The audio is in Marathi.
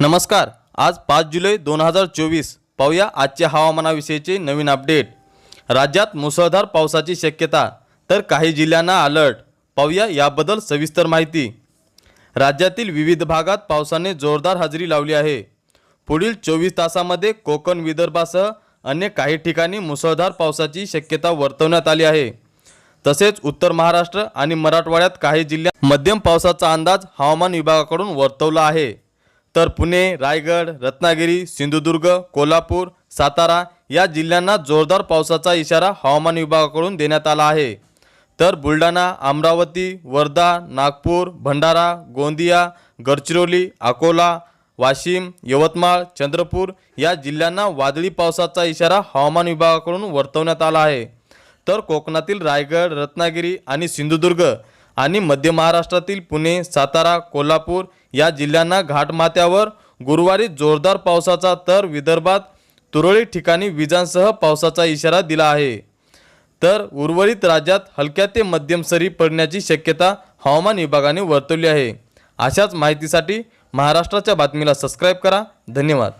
नमस्कार आज पाच जुलै दोन हजार चोवीस. पाहूया आजच्या हवामानाविषयीचे नवीन अपडेट. राज्यात मुसळधार पावसाची शक्यता तर काही जिल्ह्यांना अलर्ट. पाहूया याबद्दल सविस्तर माहिती. राज्यातील विविध भागात पावसाने जोरदार हजेरी लावली आहे. पुढील चोवीस तासामध्ये कोकण विदर्भासह अन्य काही ठिकाणी मुसळधार पावसाची शक्यता वर्तवण्यात आली आहे. तसेच उत्तर महाराष्ट्र आणि मराठवाड्यात काही जिल्ह्यात मध्यम पावसाचा अंदाज हवामान विभागाकडून वर्तवला आहे. तर पुणे रायगड रत्नागिरी सिंधुदुर्ग कोल्हापूर सातारा या जिल्ह्यांना जोरदार पावसाचा इशारा हवामान विभागाकडून देण्यात आला आहे. तर बुलढाणा अमरावती वर्धा नागपूर भंडारा गोंदिया गडचिरोली अकोला वाशिम यवतमाळ चंद्रपूर या जिल्ह्यांना वादळी पावसाचा इशारा हवामान विभागाकडून वर्तवण्यात आला आहे. तर कोकणातील रायगड रत्नागिरी आणि सिंधुदुर्ग आणि मध्य महाराष्ट्रातील पुणे सातारा कोल्हापूर या जिल्ह्यांना घाटमाथ्यावर गुरुवारी जोरदार पावसाचा तर विदर्भात तुरळक ठिकाणी विजांसह पावसाचा इशारा दिला आहे. तर उर्वरित राज्यात हलक्या ते मध्यम सरी पडण्याची शक्यता हवामान विभागाने वर्तवली आहे. अशाच माहितीसाठी महाराष्ट्राच्या बातमीला सबस्क्राईब करा. धन्यवाद.